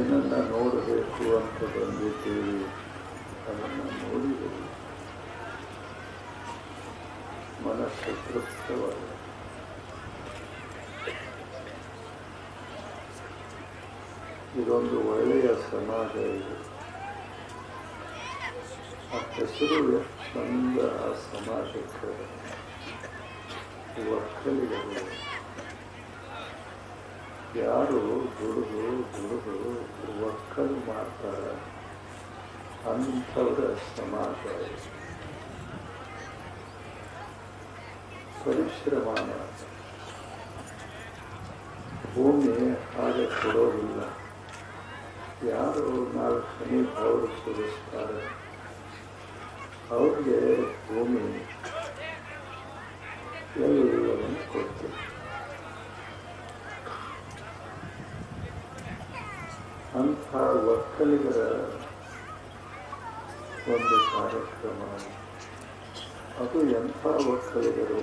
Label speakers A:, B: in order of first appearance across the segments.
A: ಏನನ್ನ ನೋಡಬೇಕು ಅಂತ ಬಂದಿದ್ದೀವಿ ಅದನ್ನು ನೋಡಿದರು ಮನಸ್ಸು ತೃಪ್ತವಾದ ಇದೊಂದು ಒಳ್ಳೆಯ ಸಮಾಜ ಇದು. ಆ ಹೆಸರು ಚಂದ ಆ ಸಮಾಜಕ್ಕೆ. ಒಕ್ಕಲಿಗರು. ಯಾರು ದುಡಿದು ದುಡಿದು ಒಕ್ಕಲು ಮಾಡ್ತಾರೆ ಅಂಥವ್ರ ಸಮಾಜ. ಪರಿಶ್ರಮ. ಭೂಮಿ ಹಾಗೆ ಕೊಡೋದಿಲ್ಲ ಯಾರು ನಾಲ್ಕು ಹನಿ ಅವರು ಸುರಿಸ್ತಾರೆ ಅವ್ರಿಗೆ ಭೂಮಿ ಎಲ್ಲವನ್ನು ಕೊಡ್ತೀವಿ ಅಂಥ ಒಕ್ಕಲಿಗರ ಒಂದು ಕಾರ್ಯಕ್ರಮ. ಅದು ಎಂಥ ಒಕ್ಕಲಿಗರು?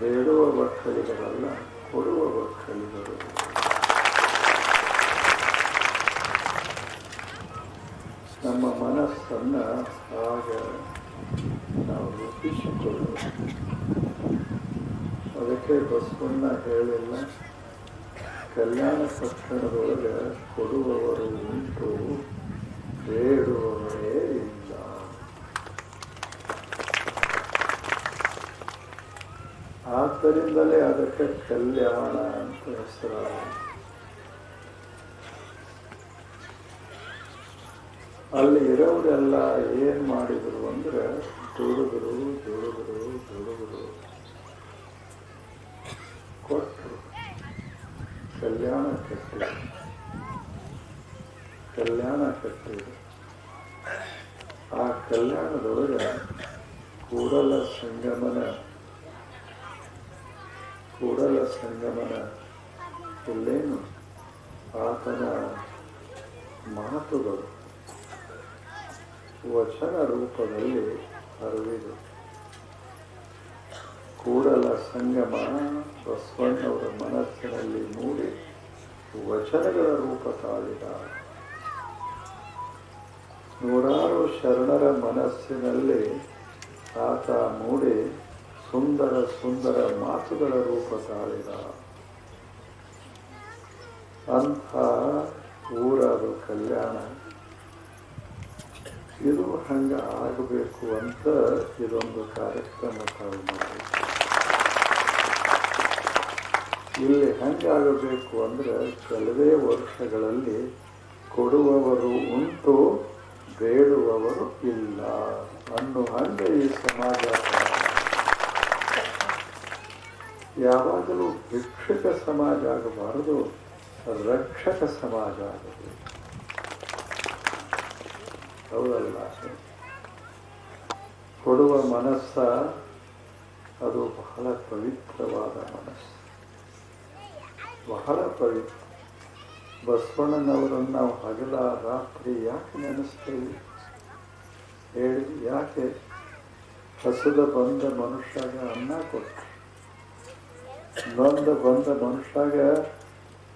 A: ಬೇಡುವ ಒಕ್ಕಲಿಗರಲ್ಲ, ಕೊಡುವ ಒಕ್ಕಲಿಗರು. ನಮ್ಮ ಮನಸ್ಸನ್ನು ಆಗ ನಾವು ರೂಪಿಸಿಕೊಳ್ಳೋದು ಅದಕ್ಕೆ ಬಸವಣ್ಣ ಹೇಳಿಲ್ಲ. ಕಲ್ಯಾಣ ಪಟ್ಟಣದೊಳಗೆ ಕೊಡುವವರು ಉಂಟು, ಬೇಡುವವರೇ ಇಲ್ಲ. ಆದ್ದರಿಂದಲೇ ಅದಕ್ಕೆ ಕಲ್ಯಾಣ ಅಂತ ಹೆಸರು ಅಲ್ಲಿ ಇರೋರೆಲ್ಲ ಏನು ಮಾಡಿದರು ಅಂದರೆ ದುಡಿದ್ರು ದುಡಿದ್ರು ದುಡಿದ್ರು ಕೊಟ್ಟರು ಕಲ್ಯಾಣ ಕಲ್ಯಾಣ ಆ ಕಲ್ಯಾಣದೊಳಗೆ ಕೂಡಲ ಸಂಗಮನ ಕೂಡಲ ಸಂಗಮನ ಇಲ್ಲೇನು? ಆತನ ಮಾತುಗಳು, ವಚನ ರೂಪದಲ್ಲಿ ಅರಿವಿದೆ. ಕೂಡಲ ಸಂಗಮ ಬಸವಣ್ಣವರ ಮನಸ್ಸಿನಲ್ಲಿ ಮೂಡಿ ವಚನಗಳ ರೂಪ ತಾಳಿದ. ನೂರಾರು ಶರಣರ ಮನಸ್ಸಿನಲ್ಲಿ ಆತ ಮೂಡಿ ಸುಂದರ ಸುಂದರ ಮಾತುಗಳ ರೂಪ ತಾಳಿದ. ಅಂಥ ಊರದು ಕಲ್ಯಾಣ. ಇದು ಹಂಗೆ ಆಗಬೇಕು ಅಂತ ಇದೊಂದು ಕಾರ್ಯಕ್ರಮ ತಾವು ಮಾಡಿ ಇಲ್ಲಿ ಹೆಂಗಾಗಬೇಕು ಅಂದರೆ ಕೆಲವೇ ವರ್ಷಗಳಲ್ಲಿ ಕೊಡುವವರು ಉಂಟು, ಬೇಡುವವರು ಇಲ್ಲ ಅನ್ನೋ ಹಂಗೆ ಈ ಸಮಾಜ ಯಾವಾಗಲೂ ಭಿಕ್ಷಕ ಸಮಾಜ ಆಗಬಾರದು, ರಕ್ಷಕ ಸಮಾಜ ಆಗಬೇಕು. ಹೌದಲ್ಲ? ಕೊಡುವ ಮನಸ್ಸ ಅದು ಬಹಳ ಪವಿತ್ರವಾದ ಮನಸ್ಸು. ಬಹಳ ಪವಿತ್ರ ಬಸವಣ್ಣನವರನ್ನು ನಾವು ಹಗಲ ರಾತ್ರಿ ಯಾಕೆ ನೆನೆಸ್ತೇವೆ? ಹೇಳಿ ಯಾಕೆ? ಹಸಿದ ಬಂದ ಮನುಷ್ಯಾಗ ಅನ್ನ ಕೊಟ್ಟು ನೊಂದ ಬಂದ ಮನುಷ್ಯಾಗ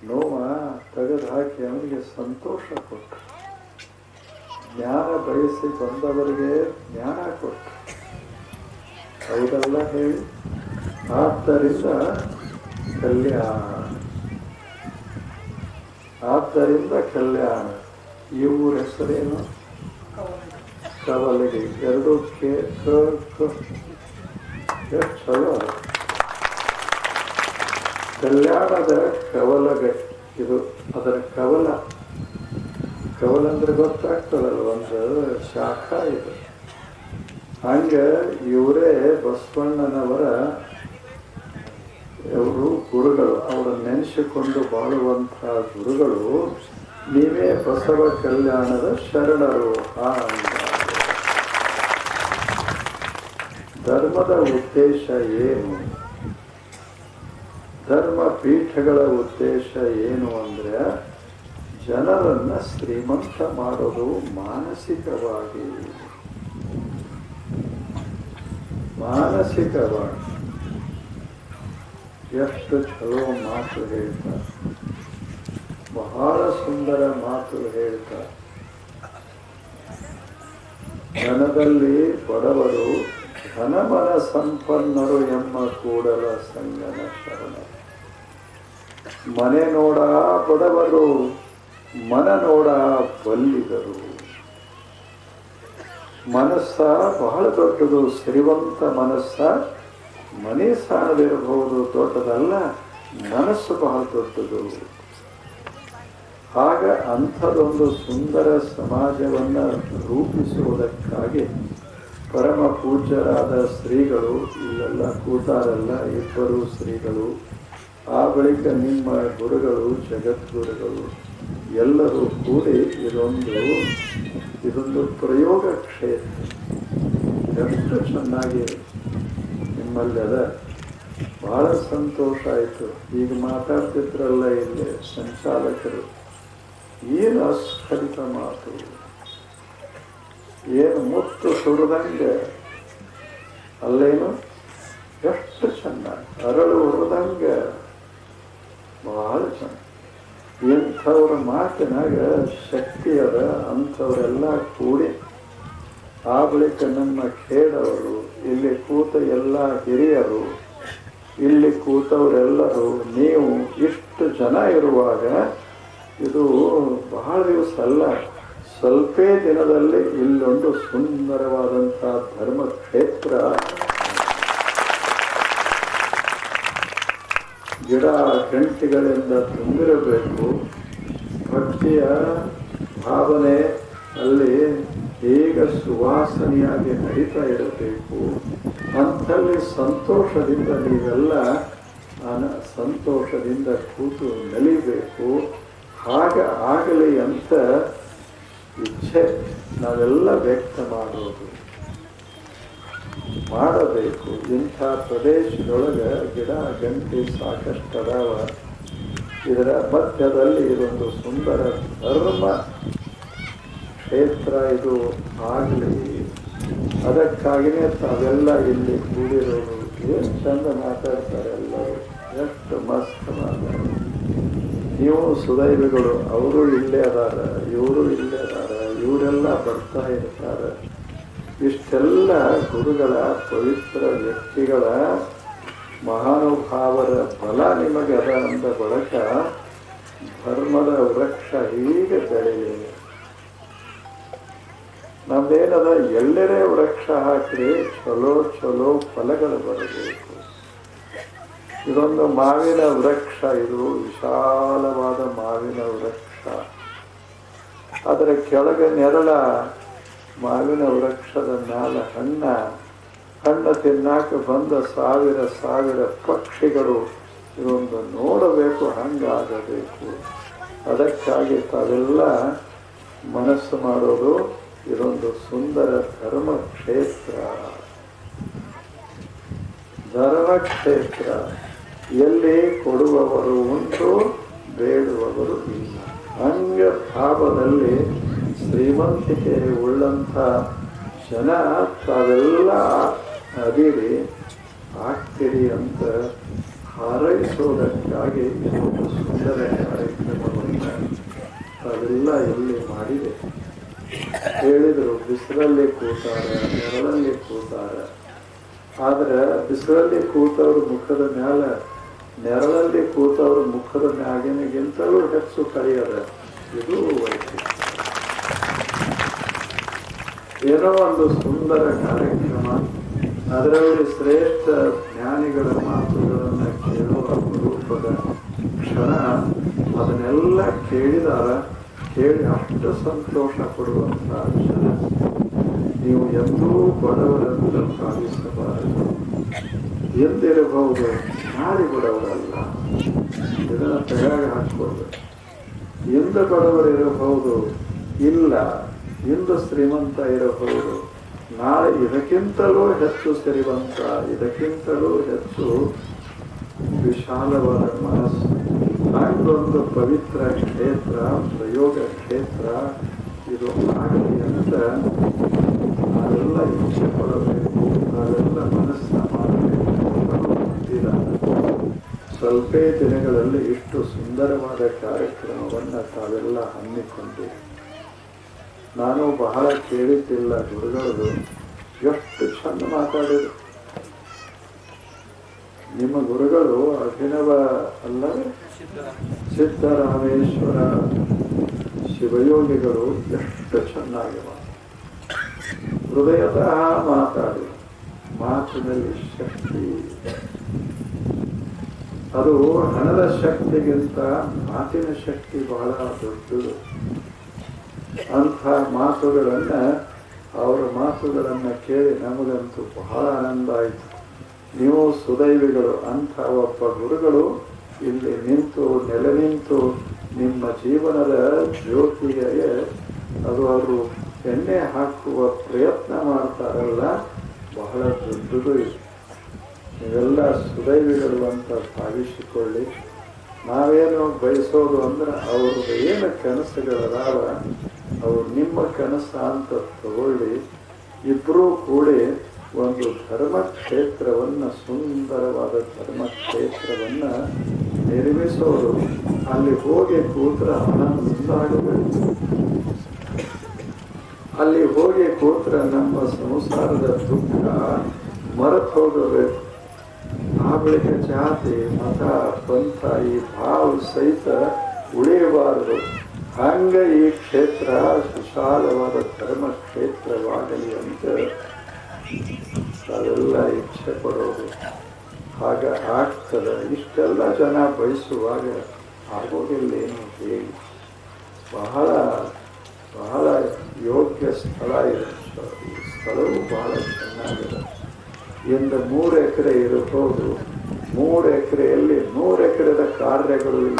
A: ನೋವ ತೆಗೆದು ಹಾಕಿ ಅವನಿಗೆ ಸಂತೋಷ ಕೊಟ್ಟು ಜ್ಞಾನ ಬಯಸಿ ಬಂದವರಿಗೆ ಜ್ಞಾನ ಕೊಟ್ಟು ಹೌದಲ್ಲ ಹೇಳಿ? ಆದ್ದರಿಂದ ಕಲ್ಯಾಣ. ಆದ್ದರಿಂದ ಕಲ್ಯಾಣ. ಈ ಊರ ಹೆಸರೇನು? ಕವಲಗಿ. ಎರಡು ಕೆ ಚಲೋ ಕಲ್ಯಾಣದ ಕವಲಗೆ. ಇದು ಅದರ ಕವಲ. ಕವಲ ಅಂದ್ರೆ ಗೊತ್ತಾಗ್ತದಲ್ಲ ಒಂದು ಶಾಖ ಇದು. ಹಂಗೆ ಇವರೇ ಬಸವಣ್ಣನವರ ಅವರು ಗುರುಗಳು. ನೆನೆಸಿಕೊಂಡು ಬಾಳುವಂತಹ ಗುರುಗಳು ನೀವೇ ಬಸವ ಕಲ್ಯಾಣದ ಶರಣರು. ಧರ್ಮದ ಉದ್ದೇಶ ಏನು? ಧರ್ಮ ಪೀಠಗಳ ಉದ್ದೇಶ ಏನು ಅಂದ್ರೆ ಜನರನ್ನ ಶ್ರೀಮಂತ ಮಾಡೋದು ಮಾನಸಿಕವಾಗಿ. ಮಾನಸಿಕವಾಗಿ. ಎಷ್ಟು ಚಲೋ ಮಾತು ಹೇಳ್ತಾರೆ ಬಹಳ ಸುಂದರ ಮಾತು ಹೇಳ್ತಾ. ಧನದಲ್ಲಿ ಬಡವರು ಧನಮನ ಸಂಪನ್ನರು ಎಂಬ ಕೂಡಲ ಸಂಗನ ಶರಣ. ಮನೆ ನೋಡ ಬಡವರು, ಮನ ನೋಡ ಬಲ್ಲಿದರು. ಮನಸ್ಸ ಬಹಳ ದೊಡ್ಡದು, ಸಿರಿವಂತ ಮನಸ್ಸ ಮನೆ ಸಾಲದಿರಬಹುದು ದೊಡ್ಡದಲ್ಲ ಮನಸ್ಸು ಬಹಳ ದೊಡ್ಡದು. ಆಗ ಅಂಥದೊಂದು ಸುಂದರ ಸಮಾಜವನ್ನು ರೂಪಿಸುವುದಕ್ಕಾಗಿ ಪರಮ ಪೂಜ್ಯರಾದ ಶ್ರೀಗಳು ಇಲ್ಲೆಲ್ಲ ಕೂತಾರಲ್ಲ, ಇಬ್ಬರು ಶ್ರೀಗಳು ಆ ಬಳಿಕ ನಿಮ್ಮ ಗುರುಗಳು, ಜಗದ್ಗುರುಗಳು, ಎಲ್ಲರೂ ಕೂಡಿ ಇದೊಂದು ಇದೊಂದು ಪ್ರಯೋಗ ಕ್ಷೇತ್ರ. ಎಷ್ಟು ಚೆನ್ನಾಗಿ ನಿಮ್ಮಲ್ಲಿ ಬಹಳ ಸಂತೋಷ ಆಯಿತು. ಈಗ ಮಾತಾಡ್ತಿದ್ರಲ್ಲ ಇಲ್ಲಿ ಸಂಚಾಲಕರು. ಏನು ಅಸ್ಫಲಿತ ಮಾತು? ಏನು ಮುತ್ತು ಸುರಿದಂಗೆ ಅಲ್ಲೇನು? ಎಷ್ಟು ಚೆನ್ನಾಗಿ ಅರಳು ಹೊರದಂಗೆ ಬಹಳ ಚೆನ್ನ ಇಂಥವ್ರ ಮಾತಿನಾಗ ಶಕ್ತಿ ಅದ, ಅಂಥವರೆಲ್ಲ ಕೂಡಿ ಆ ಬಳಿಕ ನಮ್ಮ ಖೇಡವರು ಇಲ್ಲಿ ಕೂತ ಎಲ್ಲ ಹಿರಿಯರು, ಇಲ್ಲಿ ಕೂತವರೆಲ್ಲರೂ ನೀವು ಇಷ್ಟು ಜನ ಇರುವಾಗ ಇದು ಬಹಳ ದಿವಸ ಅಲ್ಲ, ಸ್ವಲ್ಪ ದಿನದಲ್ಲಿ ಇಲ್ಲೊಂದು ಸುಂದರವಾದಂಥ ಧರ್ಮ ಕ್ಷೇತ್ರ ಗಿಡ ಗಂಟೆಗಳಿಂದ ತುಂಬಿರಬೇಕು. ಭಕ್ತಿಯ ಭಾವನೆ ಅಲ್ಲಿ ಈಗ ಸುವಾಸನೆಯಾಗಿ ನಡೀತಾ ಇರಬೇಕು? ಅಂಥಲ್ಲಿ ಸಂತೋಷದಿಂದ ನೀವೆಲ್ಲ ನಾನು ಸಂತೋಷದಿಂದ ಕೂತು ನಲಿಬೇಕು. ಹಾಗ ಆಗಲಿ ಅಂತ ಇಚ್ಛೆ ನಾವೆಲ್ಲ ವ್ಯಕ್ತ ಮಾಡೋದು. ಮಾಡಬೇಕು. ಇಂಥ ಪ್ರದೇಶದೊಳಗೆ ಗಿಡ, ಗಂಟೆ ಸಾಕಷ್ಟು ಅದಾವ. ಇದರ ಮಧ್ಯದಲ್ಲಿ ಇದೊಂದು ಸುಂದರ ಧರ್ಮ. ಕ್ಷೇತ್ರ ಇದು ಆಗಲಿ. ಅದಕ್ಕಾಗಿಯೇ ತಾವೆಲ್ಲ ಇಲ್ಲಿ ಕೂಡಿರೋರು. ಎಷ್ಟು ಚಂದ ಮಾತಾಡ್ತಾರೆ ಎಲ್ಲರೂ. ಎಷ್ಟು ಮಸ್ತ್ ಮಾತಾಡ್ತಾರೆ. ನೀವು ಸುದೈವಿಗಳು, ಅವರು ಇಲ್ಲೇ ಅದಾರ, ಇವರು ಇಲ್ಲೇ ಅದಾರ, ಇವರೆಲ್ಲ ಬರ್ತಾ ಇರ್ತಾರೆ. ಇಷ್ಟೆಲ್ಲ ಗುರುಗಳ ಪವಿತ್ರ ವ್ಯಕ್ತಿಗಳ ಮಹಾನುಭಾವರ ಬಲ ನಿಮಗೆ ಅದ ಅಂದ ಬಳಕ ಧರ್ಮದ ವೃಕ್ಷ ಹೀಗೆ ಬೆಳೆಯಲಿ. ನಮ್ದೇನದ ಎಲ್ಲರೇ ವೃಕ್ಷ ಹಾಕಿರಿ, ಚಲೋ ಚಲೋ ಫಲಗಳು ಬರಬೇಕು. ಇದೊಂದು ಮಾವಿನ ವೃಕ್ಷ, ಇದು ವಿಶಾಲವಾದ ಮಾವಿನ ವೃಕ್ಷ. ಅದರ ಕೆಳಗೆ ನೆರಳ ಮಾವಿನ ವೃಕ್ಷದ ಮ್ಯಾಲ ಹಣ್ಣ ಹಣ್ಣ ತಿನ್ನಾಕ ಬಂದ ಸಾವಿರ ಸಾವಿರ ಪಕ್ಷಿಗಳು ಇದೊಂದು ನೋಡಬೇಕು, ಹಂಗಾಗಬೇಕು. ಅದಕ್ಕಾಗಿ ತಾವೆಲ್ಲ ಮನಸ್ಸು ಮಾಡೋದು ಇದೊಂದು ಸುಂದರ ಧರ್ಮ ಕ್ಷೇತ್ರ. ಧರ್ಮ ಕ್ಷೇತ್ರ, ಎಲ್ಲಿ ಕೊಡುವವರು ಉಂಟು ಬೇಡುವವರು ಇಲ್ಲ. ಅಂಗ ಭಾವದಲ್ಲಿ ಶ್ರೀಮಂತಿಕೆ ಉಳ್ಳಂಥ ಜನ ತಾವೆಲ್ಲ ಅದಿರಿ. ಆಗ್ತೀರಿ ಅಂತ ಹಾರೈಸೋದಕ್ಕಾಗಿ ಸುಂದರ ಕಾರ್ಯಕ್ರಮವನ್ನು ತಾವೆಲ್ಲ ಇಲ್ಲಿ ಮಾಡಿದೆ? ಹೇಳಿದರು, ಬಿಸಿಲಲ್ಲಿ ಕೂತಾರ, ನೆರಳಲ್ಲಿ ಕೂತಾರ. ಆದ್ರೆ ಬಿಸಿಲಲ್ಲಿ ಕೂತವ್ರ ಮುಖದ ಮ್ಯಾಲ, ನೆರಳಲ್ಲಿ ಕೂತವ್ರ ಮುಖದ ಮ್ಯಾಗಿನಗಿಂತಲೂ ಹೆಚ್ಚು ಕರೆಯದ ಇದು ಏನೋ ಒಂದು ಸುಂದರ ಕಾರ್ಯಕ್ರಮ, ಅದರಲ್ಲಿ ಶ್ರೇಷ್ಠ ಜ್ಞಾನಿಗಳ ಮಾತುಗಳನ್ನು ಕೇಳುವ ರೂಪದ ಕ್ಷಣ, ಅದನ್ನೆಲ್ಲ ಕೇಳಿದಾರ ಕೇಳಿ ಅಷ್ಟು ಸಂತೋಷ ಪಡುವಂತಹ ವಿಷಯ ನೀವು ಎಂದೂ ಬಡವರನ್ನು ಭಾವಿಸಬಾರದು ಎಂದಿರಬಹುದು ನಾಳೆ ಬಡವರಲ್ಲ. ಇದನ್ನು ತಯಾರಿ ಹಾಕ್ಕೊಳ್ಬೇಕು. ಎಂದು ಬಡವರಿರಬಹುದು ಇಲ್ಲ. ಇಂದು ಶ್ರೀಮಂತ ಇರಬಹುದು, ನಾಳೆ ಇದಕ್ಕಿಂತಲೂ ಹೆಚ್ಚು ಶ್ರೀಮಂತ, ಇದಕ್ಕಿಂತಲೂ ಹೆಚ್ಚು ವಿಶಾಲವಾದ ಮನಸ್ಸು. ಹಂಗೊಂದು ಪವಿತ್ರ ಕ್ಷೇತ್ರ, ಪ್ರಯೋಗ ಕ್ಷೇತ್ರ, ಇದು ಆಗಲಿ ಅಂತ ನಾವೆಲ್ಲ ಇಚ್ಛೆ ಪಡಬೇಕು, ನಾವೆಲ್ಲ ಮನಸ್ಸನ್ನ ಮಾಡಬೇಕು ಸ್ವಲ್ಪ ದಿನಗಳಲ್ಲಿ ಇಷ್ಟು ಸುಂದರವಾದ ಕಾರ್ಯಕ್ರಮವನ್ನು ತಾವೆಲ್ಲ ಹಮ್ಮಿಕೊಂಡಿರಿ. ನಾನು ಬಹಳ ಕೇಳಿದ್ದಿಲ್ಲ ಗುರುಗಳು ಎಷ್ಟು ಚೆಂದ ಮಾತಾಡಿದ್ರು. ನಿಮ್ಮ ಗುರುಗಳು ಅಭಿನವ ಅಲ್ಲವೇ ಸಿದ್ದರಾಮೇಶ್ವರ ಶಿವಯೋಗಿಗಳು ಎಷ್ಟು ಚೆನ್ನಾಗಿ ಮಾತಾಡಿದ್ರು. ಹೃದಯತಃ ಮಾತಾಡಿ, ಮಾತಿನಲ್ಲಿ ಶಕ್ತಿ ಅದು ಹಣದ ಶಕ್ತಿಗಿಂತ ಮಾತಿನ ಶಕ್ತಿ ಬಹಳ ದೊಡ್ಡದು. ಅಂಥ ಮಾತುಗಳನ್ನ, ಅವರ ಮಾತುಗಳನ್ನು ಕೇಳಿ ನಮಗಂತೂ ಬಹಳ ಆನಂದ ಆಯಿತು. ನೀವು ಸುದೈವಿಗಳು ಅಂಥ ಒಬ್ಬ ಗುರುಗಳು ಇಲ್ಲಿ ನಿಂತು, ನೆಲೆ ನಿಂತು, ನಿಮ್ಮ ಜೀವನದ ಜ್ಯೋತಿಗೆ ಅದು ಅವರು ಎಣ್ಣೆ ಹಾಕುವ ಪ್ರಯತ್ನ ಮಾಡ್ತಾರಲ್ಲ, ಬಹಳ ದೊಡ್ಡದು ಇದೆ. ನೀವೆಲ್ಲ ಸುದೈವಿಗಳು ಅಂತ ಭಾವಿಸಿಕೊಳ್ಳಿ. ನಾವೇನು ಬಯಸೋದು ಅಂದ್ರೆ ಅವ್ರದ್ದು ಏನು ಕನಸುಗಳದಾವ ಅವು ನಿಮ್ಮ ಕನಸ ಅಂತ ತಗೊಳ್ಳಿ. ಇಬ್ಬರೂ ಕೂಡಿ ಒಂದು ಧರ್ಮಕ್ಷೇತ್ರವನ್ನು, ಸುಂದರವಾದ ಧರ್ಮ ಕ್ಷೇತ್ರವನ್ನ ನಿರ್ಮಿಸೋದು. ಅಲ್ಲಿ ಹೋಗಿ ಕೂತ್ರ ಆನಂದ ಅಲ್ಲಿ ಹೋಗಿ ಕೂತ್ರ ನಮ್ಮ ಸಂಸಾರದ ದುಃಖ ಮರೆತು ಹೋಗಬೇಕು ಆ ಬಳಿಕ ಜಾತಿ, ಮತ, ಪಂಥ, ಈ ಭಾವ ಸಹಿತ ಉಳಿಯಬಾರದು. ಹಂಗ ಈ ಕ್ಷೇತ್ರ, ವಿಶಾಲವಾದ ಧರ್ಮ ಕ್ಷೇತ್ರವಾಗಲಿ ಅಂತ ತಾವೆಲ್ಲ ಇಚ್ಛೆ ಪಡೋದು. ಆಗ ಆಗ್ತದೆ. ಇಷ್ಟೆಲ್ಲ ಜನ ಬಯಸುವಾಗ ಆಗೋದಿಲ್ಲೇನು ಹೇಳಿ. ಬಹಳ ಬಹಳ ಯೋಗ್ಯ ಸ್ಥಳ ಇರುತ್ತೆ ಈ ಸ್ಥಳವು ಬಹಳ ಚೆನ್ನಾಗಿದೆ. ಎಂದು ಮೂರು ಎಕರೆ ಇರಬಹುದು ಮೂರು ಎಕರೆಯಲ್ಲಿ ನೂರು ಎಕರೆದ ಕಾರ್ಯಗಳು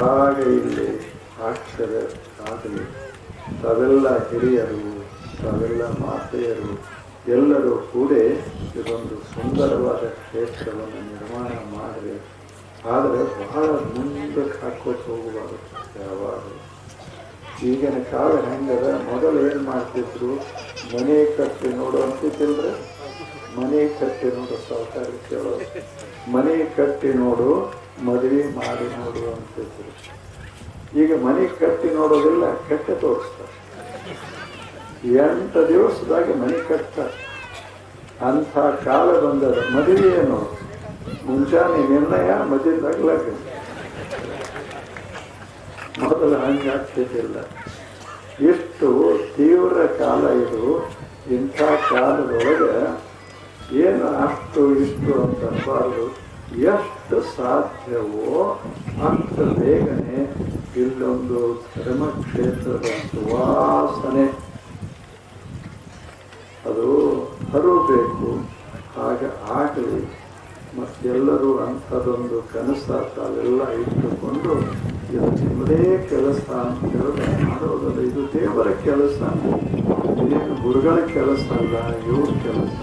A: ಹಾಗೆ ಇಲ್ಲಿ ಆಗ್ತದೆ ಆಗಲಿ. ತಾವೆಲ್ಲ ಹಿರಿಯರು, ತಾವೆಲ್ಲ ಮಾತೆಯರು, ಎಲ್ಲರೂ ಕೂಡ ಇದೊಂದು ಸುಂದರವಾದ ಕ್ಷೇತ್ರವನ್ನು ನಿರ್ಮಾಣ ಮಾಡಿ ಆದರೆ ಬಹಳ ಮುಂದೆ ಹಾಕೋಕೆ ಹೋಗುವಾಗ ಯಾವಾಗ ಈಗಿನ ಕಾಲ ಹೆಂಗದ? ಮೊದಲು ಏನು ಮಾಡ್ತಿದ್ರು? ಮನೆ ಕಟ್ಟಿ ನೋಡು ಅಂತಿದ್ದಿಲ್ರಿ ಮನೆ ಕಟ್ಟಿ ನೋಡು ಸಾವುಕಾರ ಕೇಳೋದು ಮನೆ ಕಟ್ಟಿ ನೋಡು, ಮದುವೆ ಮಾಡಿ ನೋಡು ಅಂತಿದ್ರು ಈಗ ಮನೆ ಕಟ್ಟಿ ನೋಡೋದಿಲ್ಲ ಕೆಟ್ಟ ತೋರಿಸ್ತಾರೆ ಎಂಟು ದಿವಸದಾಗ ಮನೆ ಕಟ್ತಾರೆ ಅಂಥ ಕಾಲ ಬಂದದ. ಮದುವೆ ಏನು ಮುಂಜಾನೆ ನಿರ್ಣಯ ಮದುವೆದಾಗ ಮೊದಲು ಹಂಗಾಗ್ತಿದ್ದಿಲ್ಲ ಎಷ್ಟು ತೀವ್ರ ಕಾಲ ಇದು, ಇಂಥ ಕಾಲದೊಳಗೆ ಏನು ಅಷ್ಟು ಇಷ್ಟು ಅಂತ ಅನ್ಬಾರ್ದು. ಎಷ್ಟು ಸಾಧ್ಯವೋ ಅಷ್ಟು ಬೇಗನೆ ಇಲ್ಲೊಂದು ಧರ್ಮಕ್ಷೇತ್ರದ ಸುವಾಸನೆ ಅದು ಹರಬೇಕು. ಆಗ ಆಗಲಿ. ಮತ್ತೆಲ್ಲರೂ ಅಂಥದ್ದೊಂದು ಕನಸು ತಾವೆಲ್ಲ ಇಟ್ಟುಕೊಂಡು ಇದು ನಿಮ್ಮದೇ ಕೆಲಸ ಅಂತ ಹೇಳಿದ್ರೆ ಮಾಡೋದಲ್ಲ. ಇದು ದೇವರ ಕೆಲಸ. ಇದೇನು ಗುರುಗಳ ಕೆಲಸ ಅಲ್ಲ, ಇವ್ರ ಕೆಲಸ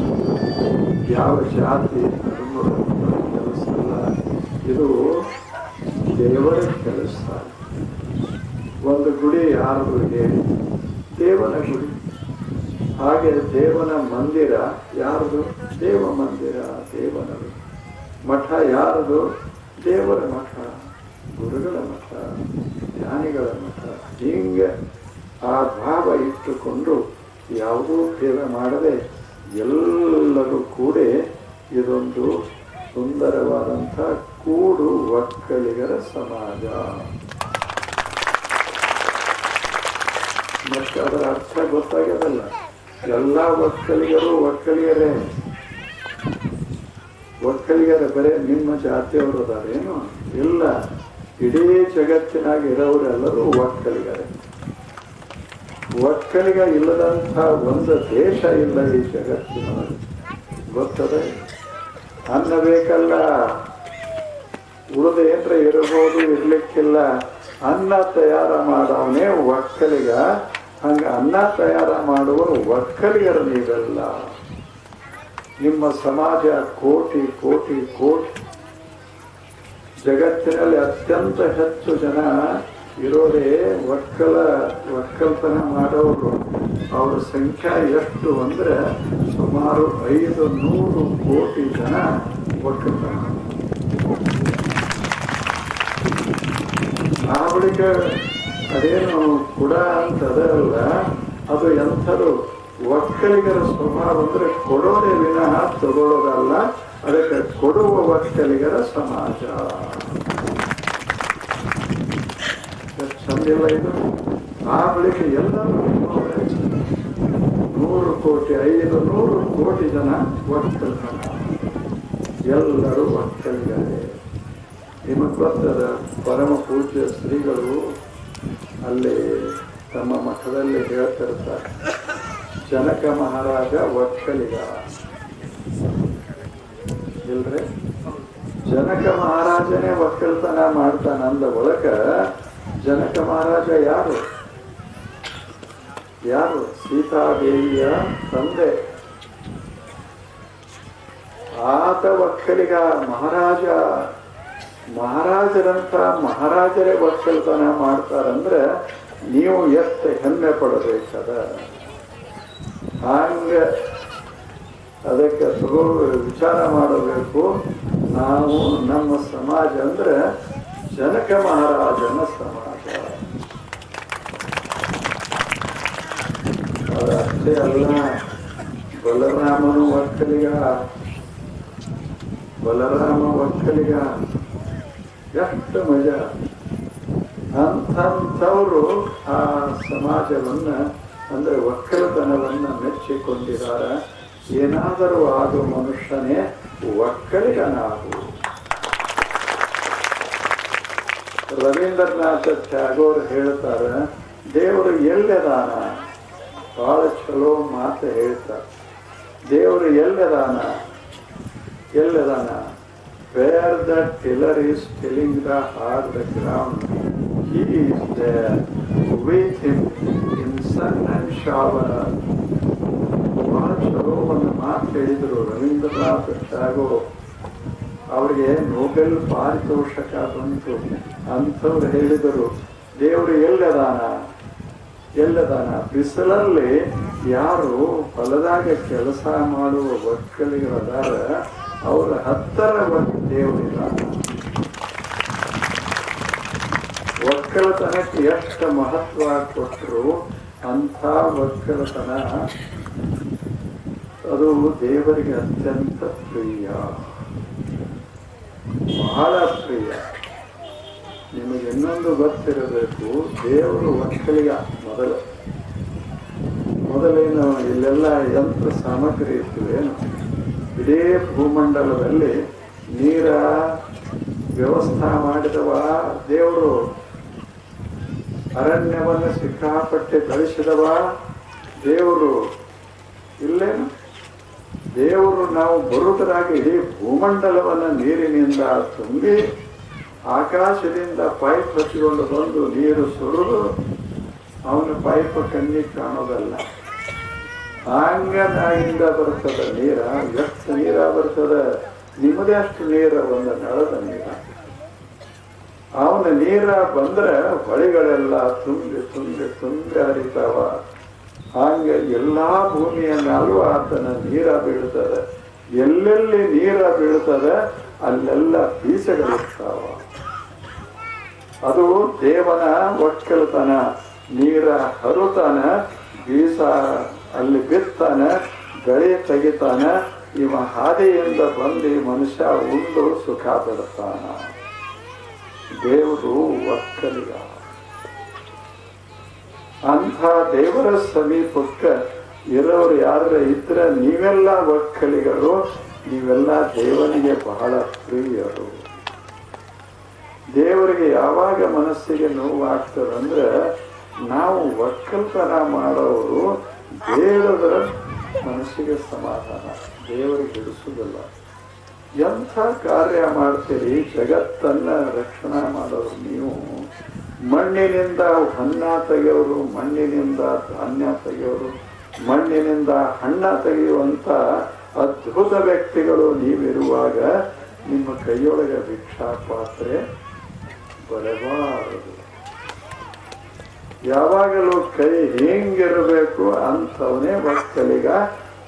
A: ಯಾವ ಜಾತಿ ಧರ್ಮದ ಕೆಲಸ ಅಲ್ಲ. ಇದು ದೇವರ ಕೆಲಸ. ಒಂದು ಗುಡಿ ಯಾರು ಹೇಳಿ ದೇವನ ಗುಡಿ. ಹಾಗೆ ದೇವನ ಮಂದಿರ ಯಾರದು? ದೇವ ಮಂದಿರ ದೇವನದು ಮಠ ಯಾರದು? ದೇವರ ಮಠ, ಗುರುಗಳ ಮಠ, ಜ್ಞಾನಿಗಳ ಮಠ. ಹೀಗೆ ಆ ಭಾವ ಇಟ್ಟುಕೊಂಡು ಯಾವುದೂ ಭೇದ ಮಾಡದೆ ಎಲ್ಲರೂ ಕೂಡ ಇದೊಂದು ಸುಂದರವಾದಂಥ ಕೂಡು ಒಕ್ಕಲಿಗರ ಸಮಾಜ. ಮತ್ತೆ ಅದರ ಅರ್ಥ ಗೊತ್ತಾಗ್ಯದಲ್ಲ? ಎಲ್ಲ ಒಕ್ಕಲಿಗರು ಒಕ್ಕಲಿಗರೇ. ಒಕ್ಕಲಿಗರ ಬರೇ ನಿಮ್ಮ ಜಾತಿಯವರು ಅದಾರೇನು ಇಲ್ಲ. ಇಡೀ ಜಗತ್ತಿನಾಗ ಇರೋರೆಲ್ಲರೂ ಒಕ್ಕಲಿಗರೇ. ಒಕ್ಕಲಿಗ ಇಲ್ಲದಂತಹ ಒಂದು ದೇಶ ಇಲ್ಲ ಈ ಜಗತ್ತಿನ ಗೊತ್ತದೆ? ಅನ್ನ ಬೇಕಲ್ಲ. ಉಳಿದ ಏನ್ರ ಇರಬಹುದು, ಇರ್ಲಿಕ್ಕಿಲ್ಲ. ಅನ್ನ ತಯಾರ ಮಾಡವನೇ ಒಕ್ಕಲಿಗ. ಹಂಗ ಅನ್ನ ತಯಾರ ಮಾಡುವರು ಒಕ್ಕಲಿಗರು ನೀವೆಲ್ಲ. ನಿಮ್ಮ ಸಮಾಜ ಕೋಟಿ ಕೋಟಿ ಕೋಟಿ. ಜಗತ್ತಿನಲ್ಲಿ ಅತ್ಯಂತ ಹೆಚ್ಚು ಜನ ಇರೋದೇ ಒಕ್ಕಲ, ಒಕ್ಕಲ್ತನ ಮಾಡೋರು. ಅವರ ಸಂಖ್ಯೆ ಎಷ್ಟು ಅಂದ್ರೆ ಸುಮಾರು ಐದು ನೂರು ಕೋಟಿ ಜನ ಒಕ್ಕಲ್ತನ. ಆ ಬಳಿಕ ಅದೇನು ಕುಡ ಅಂತ ಅದರಲ್ಲ, ಅದು ಎಂಥದ್ದು ಒಕ್ಕಲಿಗರ ಸ್ವಭಾವ ಅಂದರೆ ಕೊಡೋದೇ ವಿನಃ ತಗೊಳ್ಳೋದಲ್ಲ, ಅದಕ್ಕೆ ಕೊಡುವ ಒಕ್ಕಲಿಗರ ಸಮಾಜ. ಚಂದಿಲ್ಲ ಇದು. ಆ ಬಳಿಕ ಎಲ್ಲರೂ ನೂರು ಕೋಟಿ, ಐದು ನೂರು ಕೋಟಿ ಜನ ಒಕ್ಕಲ ಎಲ್ಲರೂ ಒಕ್ಕಲಿಗರೇ. ನಿಮಗೆ ಗೊತ್ತದ, ಪರಮ ಪೂಜ್ಯ ಶ್ರೀಗಳು ಅಲ್ಲಿ ತಮ್ಮ ಮಠದಲ್ಲಿ ಹೇಳ್ತಿರ್ತಾರೆ ಜನಕ ಮಹಾರಾಜ ಒಕ್ಕಲಿಗ ಇಲ್ರಿ ಜನಕ ಮಹಾರಾಜನೇ ಒಕ್ಕಲ್ತನ ಮಾಡ್ತಾನ ಅಂದ ಒಳಕ ಜನಕ ಮಹಾರಾಜ ಯಾರು? ಯಾರು? ಸೀತಾದೇವಿಯ ತಂದೆ. ಆತ ಒಕ್ಕಲಿಗ ಮಹಾರಾಜ. ಮಹಾರಾಜರಂತ ಮಹಾರಾಜರೇ ಒಕ್ಕಲ್ತನ ಮಾಡ್ತಾರಂದ್ರೆ ನೀವು ಎಷ್ಟು ಹೆಮ್ಮೆ ಪಡಬೇಕದ? ಹಂಗೆ ಅದಕ್ಕೆ ತಗೋ ವಿಚಾರ ಮಾಡಬೇಕು. ನಾವು ನಮ್ಮ ಸಮಾಜ ಅಂದ್ರೆ ಜನಕ ಮಹಾರಾಜನ ಸಮಾಜ. ಅದಷ್ಟೇ ಅಲ್ಲ, ಬಲರಾಮನು ಒಕ್ಕಲಿಗ, ಬಲರಾಮ ಒಕ್ಕಲಿಗ ಎಷ್ಟು ಮಜಾ. ಅಂಥವ್ರು ಆ ಸಮಾಜವನ್ನ, ಅಂದ್ರೆ ಒಕ್ಕಲತನವನ್ನ ಮೆಚ್ಚಿಕೊಂಡಿದ್ದಾರೆ. ಏನಾದರೂ ಆದ ಮನುಷ್ಯನೇ ಒಕ್ಕಲಿಗನಾಗು. ರವೀಂದ್ರನಾಥ ಟ್ಯಾಗೋರ್ ಹೇಳ್ತಾರೆ, ದೇವರು ಎಲ್ಲದಾನ? ಭಾಳ ಚಲೋ ಮಾತು ಹೇಳ್ತಾರೆ. ದೇವರು ಎಲ್ಲದಾನ? ಎಲ್ಲದಾನ? Where the tiller is tilling the hard ground, he is there with him in sun and shower. ಒಂದು ಮಾತು ಹೇಳಿದರು ರವೀಂದ್ರನಾಥ್ ಟ್ಯಾಗೋರ್ ಅವರಿಗೆ ನೋಬೆಲ್ ಪಾರಿತೋಷಕ ಬಂತು. ಅಂಥವ್ರು ಹೇಳಿದರು ದೇವರು ಎಲ್ಲದಾನ? ಎಲ್ಲದಾನ? ಬಿಸಿಲಲ್ಲಿ ಯಾರು ಹೊಲದಾಗ ಕೆಲಸ ಮಾಡುವ ಒಕ್ಕಲಿಗರದಾರ ಅವರ ಹತ್ತರ ದೇವರಿದಾನ ಒಕ್ಕಲತನಕ್ಕೆ ಎಷ್ಟು ಮಹತ್ವ ಕೊಟ್ಟರು ಅಂಥ ಒಕ್ಕಲತನ ಅದು ದೇವರಿಗೆ ಅತ್ಯಂತ ಪ್ರಿಯ. ಬಹಳ ಪ್ರಿಯ. ನಿಮಗೆ ಇನ್ನೊಂದು ಗೊತ್ತಿರಬೇಕು, ದೇವರು ಒಕ್ಕಲಿಗ ಮೊದಲು. ಮೊದಲೇನು ಇಲ್ಲೆಲ್ಲ ಯಂತ್ರ ಸಾಮಗ್ರಿ ಇತ್ತು ಏನು? ಇಡೀ ಭೂಮಂಡಲದಲ್ಲಿ ನೀರ ವ್ಯವಸ್ಥೆ ಮಾಡಿದವ ದೇವರು. ಅರಣ್ಯವನ್ನು ಸಿಕ್ಕಾಪಟ್ಟೆ ಬೆಳೆಸಿದವ ದೇವರು. ಇಲ್ಲೇನು? ದೇವರು ನಾವು ಬರುವುದರಾಗಿ ಇಡೀ ಭೂಮಂಡಲವನ್ನು ನೀರಿನಿಂದ ತುಂಬಿ ಆಕಾಶದಿಂದ ಪೈಪ್ ಹಚ್ಚಿಕೊಂಡು ಬಂದು ನೀರು ಸುರಿದು ಅವನ ಪೈಪ್ ಕಣ್ಣಿಗೆ ಕಾಣೋದಲ್ಲ. ಹಂಗನಾಗಿಂದ ಬರ್ತದ ನೀರ, ಎಷ್ಟು ನೀರ ಬರ್ತದ? ನಿಮ್ಮದೇ ಅಷ್ಟು ನೀರ ಒಂದು ನಳದ ನೀರ. ಅವನ ನೀರ ಬಂದ್ರೆ ಹೊಳೆಗಳೆಲ್ಲ ತುಂಬಿ ತುಂಬಿ ತುಂಬಿ ಹರಿತಾವ. ಹಂಗ ಎಲ್ಲಾ ಭೂಮಿಯ ಮೇಲೂ ಆತನ ನೀರ ಬೀಳ್ತದೆ. ಎಲ್ಲೆಲ್ಲಿ ನೀರ ಬೀಳ್ತದೆ, ಅಲ್ಲೆಲ್ಲ ಬೀಜಗಳಿರ್ತಾವ. ಅದು ದೇವನ ಒಕ್ಕಲತನ, ನೀರ ಹರುತನ ಬೀಸ ಅಲ್ಲಿ ಬಿತ್ತಾನೆ ಗಳಿ ತೆಗಿತಾನೆ, ಇವ ಹಾದಿಯಿಂದ ಬಂದು ಮನುಷ್ಯ ಉಂಡು ಸುಖ ದೇವರು ಒಕ್ಕಲಿಗ. ಅಂಥ ದೇವರ ಸಮೀಪಕ್ಕೆ ಇರೋರು ಯಾರ ಇದ್ರೆ ನೀವೆಲ್ಲ ಒಕ್ಕಲಿಗರು, ನೀವೆಲ್ಲ ದೇವನಿಗೆ ಬಹಳ ಪ್ರಿಯರು. ದೇವರಿಗೆ ಯಾವಾಗ ಮನಸ್ಸಿಗೆ ನೋವಾಗ್ತದಂದ್ರೆ ನಾವು ಒಕ್ಕಲ್ತನ ಮಾಡೋರು ಬೇಡದ್ರ ಮನಸ್ಸಿಗೆ ಸಮಾಧಾನ, ದೇವರಿಗೆ ಹಿಡಿಸುವುದಿಲ್ಲ ಎಂಥ ಕಾರ್ಯ ಮಾಡ್ತೀರಿ? ಜಗತ್ತನ್ನ ರಕ್ಷಣೆ ಮಾಡೋರು ನೀವು. ಮಣ್ಣಿನಿಂದ ಹಣ್ಣ ತೆಗೆಯೋರು, ಮಣ್ಣಿನಿಂದ ಧಾನ್ಯ ತೆಗೆಯೋರು, ಮಣ್ಣಿನಿಂದ ಹಣ್ಣ ತೆಗೆಯುವಂಥ ಅದ್ಭುತ ವ್ಯಕ್ತಿಗಳು ನೀವಿರುವಾಗ ನಿಮ್ಮ ಕೈಯೊಳಗೆ ಭಿಕ್ಷಾ ಪಾತ್ರೆ ಬರಬಾರದು. ಯಾವಾಗಲೂ ಕೈ ಹೆಂಗಿರಬೇಕು ಅಂಥವನೇ ಒಕ್ಕಲಿಗ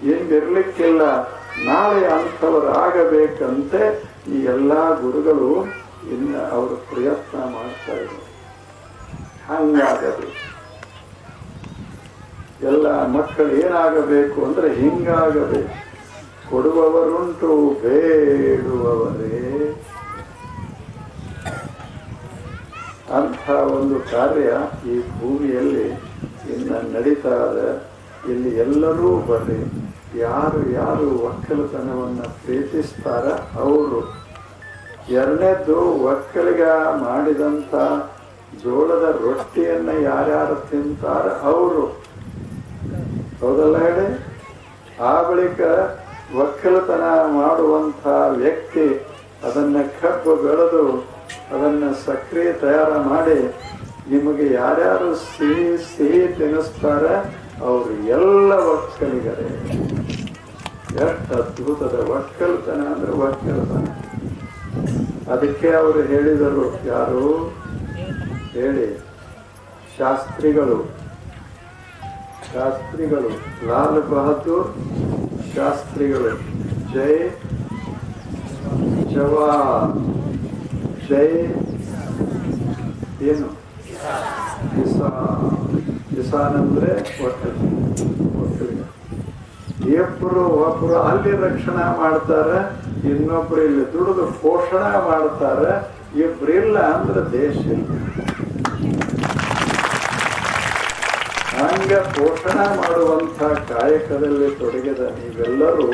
A: ಹಿಂಗಿರ್ಲಿಕ್ಕಿಲ್ಲ. ನಾಳೆ ಅಂಥವರಾಗಬೇಕಂತೆ ಈ ಎಲ್ಲ ಗುರುಗಳು ಇನ್ನು ಅವರು ಪ್ರಯತ್ನ ಮಾಡ್ತಾ ಇದ್ರು ಹಂಗಾಗಬೇಕು. ಎಲ್ಲ ಮಕ್ಕಳು ಏನಾಗಬೇಕು ಅಂದ್ರೆ ಹಿಂಗಾಗಬೇಕು. ಕೊಡುವವರುಂಟು, ಬೇಡುವವರೇ. ಅಂಥ ಒಂದು ಕಾರ್ಯ ಈ ಭೂಮಿಯಲ್ಲಿ ಇನ್ನು ನಡೀತಾ ಇದೆ. ಇಲ್ಲಿ ಎಲ್ಲರೂ ಬರ್ರಿ. ಯಾರು ಯಾರು ಒಕ್ಕಲುತನವನ್ನು ಪ್ರೀತಿಸ್ತಾರ ಅವರು. ಎರಡನೇದ್ದು ಒಕ್ಕಲಿಗ ಮಾಡಿದಂಥ ಜೋಳದ ರೊಟ್ಟಿಯನ್ನು ಯಾರ್ಯಾರು ತಿಂತಾರ ಅವರು. ಹೌದಲ್ಲ ಹೇಳಿ? ಆ ಬಳಿಕ ಒಕ್ಕಲತನ ಮಾಡುವಂಥ ವ್ಯಕ್ತಿ ಅದನ್ನು ಕಬ್ಬು ಬೆಳೆದು ಅದನ್ನ ಸಕ್ರಿಯ ತಯಾರ ಮಾಡಿ ನಿಮಗೆ ಯಾರ್ಯಾರು ಸಿಹಿ ಸಿಹಿ ತಿನ್ನಿಸ್ತಾರೆ ಅವರು ಎಲ್ಲ ಒಕ್ಕಲಿಗರೇ ಎಷ್ಟು ಅದ್ಭುತದ ಒಕ್ಕಲ್ತನ ಅಂದ್ರೆ ಒಕ್ಕಲ್ತನ ಅದಕ್ಕೆ ಅವರು ಹೇಳಿದರು, ಯಾರು? ಹೇಳಿ. ಶಾಸ್ತ್ರಿಗಳು. ಶಾಸ್ತ್ರಿಗಳು. ಲಾಲ್ ಬಹದ್ದೂರ್ ಶಾಸ್ತ್ರಿಗಳು. ಜೈ ಜವಾನ್. ಏನು ಕಿಸಾನ್ ಕಿಸಾನ್ ಅಂದ್ರೆ ಇಬ್ಬರು ಒಬ್ರು ಅಲ್ಲಿ ರಕ್ಷಣೆ ಮಾಡ್ತಾರೆ, ಇನ್ನೊಬ್ರು ಇಲ್ಲಿ ದುಡಿದು ಪೋಷಣೆ ಮಾಡ್ತಾರೆ, ಇಬ್ರು ಇಲ್ಲ ಅಂದ್ರೆ ದೇಶ ಇಲ್ಲ. ಹಂಗ ಪೋಷಣೆ ಮಾಡುವಂತ ಕಾಯಕದಲ್ಲಿ ತೊಡಗಿದ ನೀವೆಲ್ಲರೂ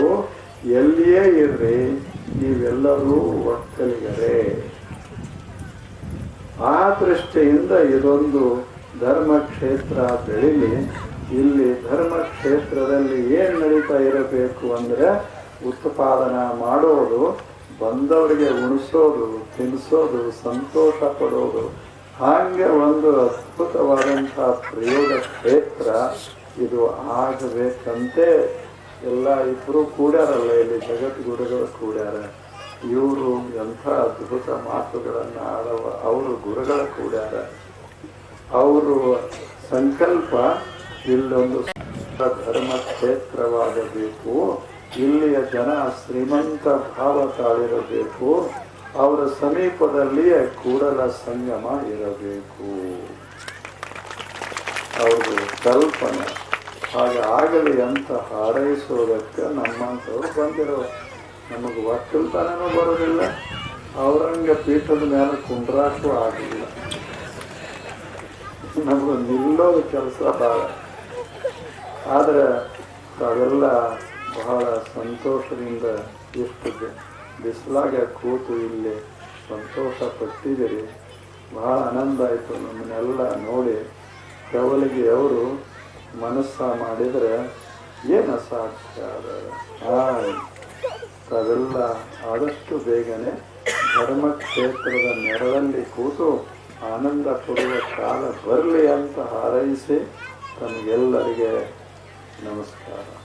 A: ಎಲ್ಲಿಯೇ ಇರ್ರಿ, ನೀವೆಲ್ಲರೂ ಒಕ್ಕಲಿಗರೇ. ಆ ದೃಷ್ಟಿಯಿಂದ ಇದೊಂದು ಧರ್ಮಕ್ಷೇತ್ರ ಬೆಳೀಲಿ. ಇಲ್ಲಿ ಧರ್ಮಕ್ಷೇತ್ರದಲ್ಲಿ ಏನು ನಡೀತಾ ಇರಬೇಕು ಅಂದರೆ ಉತ್ಪಾದನಾ ಮಾಡೋದು, ಬಂದವರಿಗೆ ಉಣಿಸೋದು ತಿನ್ನಿಸೋದು ಸಂತೋಷ ಪಡೋದು. ಹಾಗೆ ಒಂದು ಅದ್ಭುತವಾದಂಥ ಪ್ರಯೋಗ ಕ್ಷೇತ್ರ ಇದು ಆಗಬೇಕಂತೆ. ಎಲ್ಲ ಇಬ್ಬರೂ ಕೂಡ್ಯಾರಲ್ಲ ಇಲ್ಲಿ ಜಗದ್ಗುರುಗಳು ಕೂಡ್ಯಾರ. ಇವರು ಎಂಥ ಅದ್ಭುತ ಮಾತುಗಳನ್ನ ಆಡವ, ಅವರು ಗುರುಗಳ ಕೂಡ ಅವರು ಸಂಕಲ್ಪ ಇಲ್ಲೊಂದು ಧರ್ಮ ಕ್ಷೇತ್ರವಾಗಬೇಕು, ಇಲ್ಲಿಯ ಜನ ಶ್ರೀಮಂತ ಭಾವ ತಾಳಿರಬೇಕು, ಅವರ ಸಮೀಪದಲ್ಲಿಯೇ ಕೂಡಲ ಸಂಗಮ ಇರಬೇಕು. ಅವರು ಕಲ್ಪನೆ. ಹಾಗೆ ಆಗಲಿ ಅಂತ ಹಾರೈಸೋದಕ್ಕೆ ನಮ್ಮಂಥವ್ರು ಬಂದಿರೋ ನಮಗೆ ಒಕ್ಕಲ್ತನೂ ಬರೋದಿಲ್ಲ ಅವರಂಗ ಪೀಠದ ಮೇಲೆ ಕುಂಡ್ರಾಕೂ ಆಗಿಲ್ಲ. ನಮಗೆ ನಿಲ್ಲೋ ಕೆಲಸ ಭಾಳ. ಆದರೆ ಅವೆಲ್ಲ ಬಹಳ ಸಂತೋಷದಿಂದ ಎಷ್ಟು ಬಿಸಿಲಾಗೆ ಕೂತು ಇಲ್ಲಿ ಸಂತೋಷ ಪಟ್ಟಿದ್ದೀರಿ. ಬಹಳ ಆನಂದ ಆಯಿತು ನಮ್ಮನ್ನೆಲ್ಲ ನೋಡಿ. ಕವಲಿಗೆ ಅವರು ಮನಸ್ಸ ಮಾಡಿದರೆ ಏನು ಸಾಧ್ಯ ಅದ ತಾವೆಲ್ಲ ಆದಷ್ಟು ಬೇಗನೆ ಧರ್ಮಕ್ಷೇತ್ರದ ನೆರಳಲ್ಲಿ ಕೂತು ಆನಂದ ಕೊಡುವ ಕಾಲ ಬರಲಿ ಅಂತ ಹಾರೈಸಿ ತಮಗೆಲ್ಲರಿಗೆ ನಮಸ್ಕಾರ.